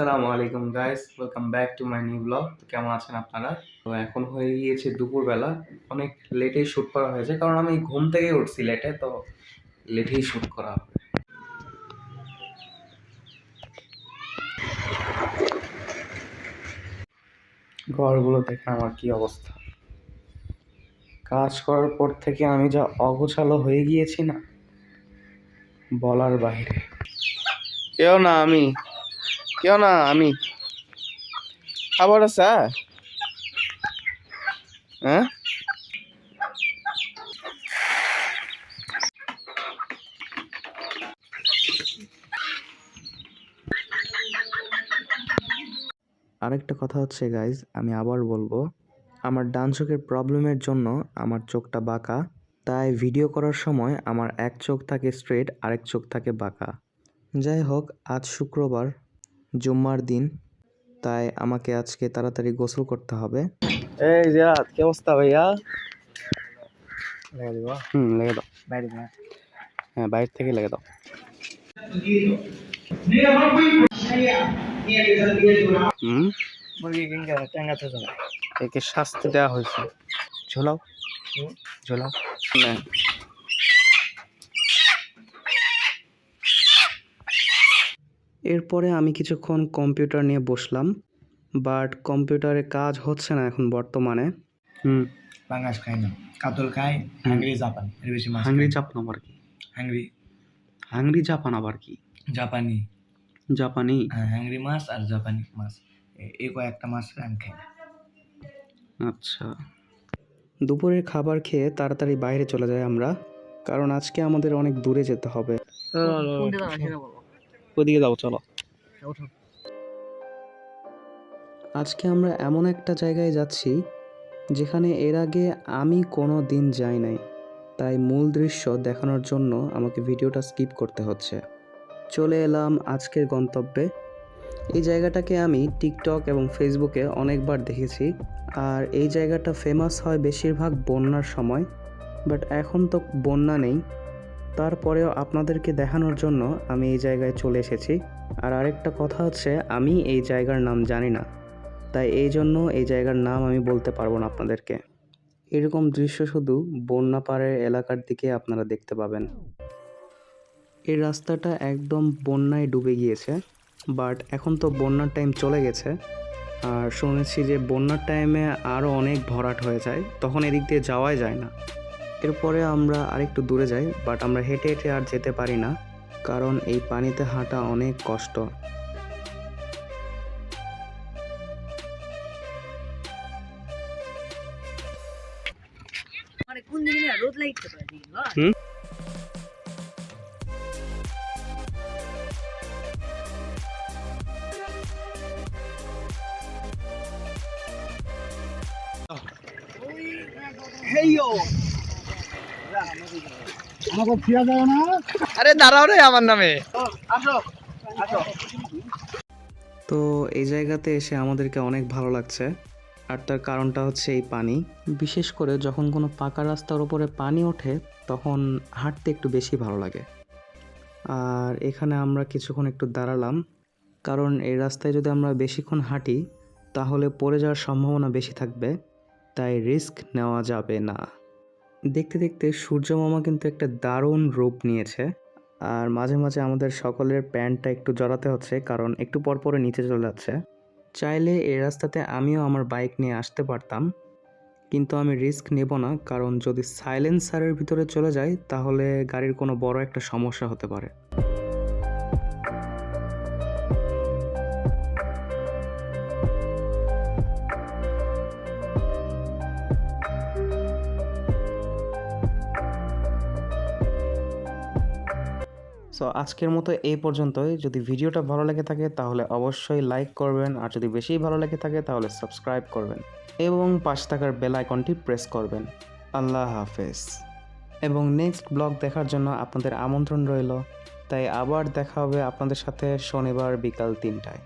আসসালামু আলাইকুম guys welcome back to my new blog কেমন আছেন আপনারা? তো এখন হয়ে গিয়েছে দুপুরবেলা। অনেক লেটেই শ্যুট করা হয়েছে, কারণ আমি ঘুম থেকে উঠছি লেটে তো লেটেই শ্যুট করা হবে। ঘরগুলো দেখে আমার কি অবস্থা। কাজ করার পর থেকে আমি যা অগোছালো হয়ে গিয়েছি না, বলার বাইরে কেউ না আমি। কেউ না, আমি। খাবার আছে হ্যাঁ? আরেকটা কথা হচ্ছে গাইজ আমি আবার বলব, আমার ডান চোখের প্রবলেমের জন্য আমার চোখটা বাঁকা, তাই ভিডিও করার সময় আমার এক চোখ থাকে স্ট্রেট আরেক চোখ থাকে বাঁকা। যাই হোক, আজ শুক্রবার জুম্মার দিন তাই আমাকে আজকে তাড়াতাড়ি গোসল করতে হবে। এই জিয়াদ কি অবস্থা ভাইয়া? লেগে দিব হুম লেগে দাও। বাইরে হ্যাঁ বাইরে থেকে লেগে দাও। হুম? একে শাস্তি দেওয়া হয়েছে। ঝোলাও। ঝোলাও। না এরপরে আমি কিছুক্ষণ কম্পিউটার নিয়ে বসলাম বাট কম্পিউটারে কাজ হচ্ছে না এখন বর্তমানে। হুম। পাঙ্গাস খাই না। কাতল খাই হাঙ্গরি জাপান এর বেশি মাছ হাংরি জাপান আবার কি? হাঙ্গরি হাংরি জাপান আবার কি? জাপানি জাপানি হ্যাঁ হাঙ্গরি মাছ আর জাপানি মাছ। এ- এই কয়েকটা মাছ আমি খাই। না আচ্ছা। দুপুরের খাবার খেয়ে তাড়াতাড়ি বাইরে চলে যাই আমরা কারণ আজকে আমাদের অনেক দূরে যেতে হবে। ওদিকে যাও চলো। আজকে আমরা এমন একটা জায়গায় যাচ্ছি যেখানে এর আগে আমি কোনো দিন যাই নাই। তাই মূল দৃশ্য দেখানোর জন্য আমাকে ভিডিওটা স্কিপ করতে হচ্ছে। চলে এলাম আজকের গন্তব্যে। এই জায়গাটাকে আমি টিকটক এবং ফেসবুকে অনেকবার দেখেছি। আর এই জায়গাটা ফেমাস হয় বেশিরভাগ বন্যার সময়। বাট এখন তো বন্যা নেই। তারপরেও আপনাদেরকে দেখানোর জন্য আমি এই জায়গায় চলে এসেছি। আর আরেকটা কথা হচ্ছে, আমি এই জায়গার নাম জানি না। তাই এই জন্য এই জায়গার নাম আমি বলতে পারব না আপনাদেরকে। এরকম দৃশ্য শুধু বন্যা পাড়ের এলাকার দিকে আপনারা দেখতে পাবেন। এই রাস্তাটা একদম বন্যায় ডুবে গিয়েছে। বাট এখন তো বন্যার টাইম চলে গেছে। আর শুনেছি যে বন্যার টাইমে আরও অনেক ভরাট হয়ে যায়। তখন এদিক দিয়ে যাওয়াই যায় না। এরপরে আমরা আরেকটু দূরে যাই বাট আমরা হেঁটে হেঁটে আর যেতে পারি না কারণ এই পানিতে হাঁটা অনেক কষ্ট। মানে কোন দিকে না রোদ লাগতে পারে দিকে না হুম? আমাকে ফিরা না। আরে দাঁড়াও রে আমার নামে। আসো আসো তো এই জায়গাতে এসে আমাদেরকে অনেক ভালো লাগছে। আর তার কারণটা হচ্ছে এই পানি। বিশেষ করে যখন কোনো পাকা রাস্তার উপরে পানি ওঠে তখন হাঁটতে একটু বেশি ভালো লাগে। আর এখানে আমরা কিছুক্ষণ একটু দাঁড়ালাম। কারণ এই রাস্তায় যদি আমরা বেশিক্ষণ হাঁটি তাহলে পড়ে যাওয়ার সম্ভাবনা বেশি থাকবে। তাই রিস্ক নেওয়া যাবে না। দেখতে দেখতে সূর্য মামা কিন্তু একটা দারুণ রূপ নিয়েছে। আর মাঝে মাঝে আমাদের সকলের প্যান্টটা একটু জড়াতে হচ্ছে, কারণ একটু পর পরে নিচে চলে যাচ্ছে। চাইলে এই রাস্তাতে আমিও আমার বাইক নিয়ে আসতে পারতাম, কিন্তু আমি রিস্ক নেব না, কারণ যদি সাইলেন্সারের ভিতরে চলে যাই, তাহলে গাড়ির কোনো বড় একটা সমস্যা হতে পারে। সো আজকের মতো এই পর্যন্তই। যদি ভিডিওটা ভালো লেগে থাকে, তাহলে অবশ্যই লাইক করবেন। আর যদি বেশি ভালো লেগে থাকে, তাহলে সাবস্ক্রাইব করবেন। এবং পাশ থাকার বেল আইকনটি প্রেস করবেন। আল্লাহ হাফেজ। এবং নেক্সট ব্লগ দেখার জন্য আপনাদের আমন্ত্রণ রইল। তাই আবার দেখা হবে আপনাদের সাথে শনিবার বিকাল তিনটায়।